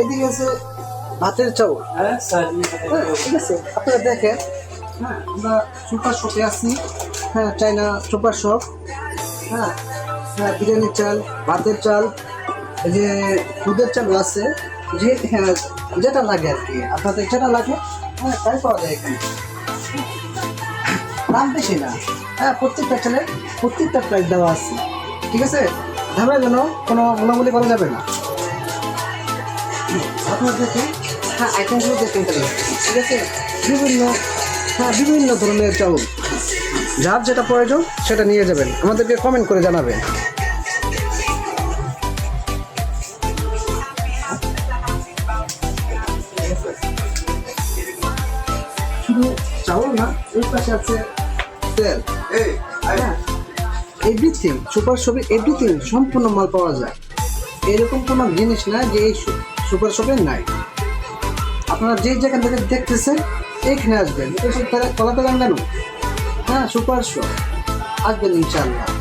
এদিকে আছে ভাতের চাউল। হ্যাঁ হ্যাঁ ঠিক আছে আপনারা দেখেন। হ্যাঁ আমরা সুপার শপে আছি। হ্যাঁ চাইনা সুপার শপ। হ্যাঁ হ্যাঁ বিরিয়ানির চাল ভাতের চাল এই যে দুধের চালও আছে। যে হ্যাঁ যেটা লাগে আর কি। আপনাদের যেটা লাগে হ্যাঁ তাই পাওয়া যায় এখানে। দাম বেশি না। হ্যাঁ প্রত্যেকটা চালে প্রত্যেকটা প্রাইস দেওয়া আছে। ঠিক আছে? দামের জন্য কোনো মনোমূল্য করা যাবে না। আপনার দেখুন হ্যাঁ বিভিন্ন হ্যাঁ বিভিন্ন ধরনের চাউল যার যেটা প্রয়োজন সেটা নিয়ে যাবেন আমাদেরকে কমেন্ট করে জানাবেন শুধু না এর আছে সুপার শপে এভরিথিং সম্পূর্ণ মাল পাওয়া যায়। এরকম কোনো জিনিস না যে এই সুপার শপে নাই। আপনারা যে যেখান থেকে দেখতেছেন এইখানে আসবেন। কলাতে যান কেন? হ্যাঁ সুপার শপ। আসবেন ইনশাআল্লাহ।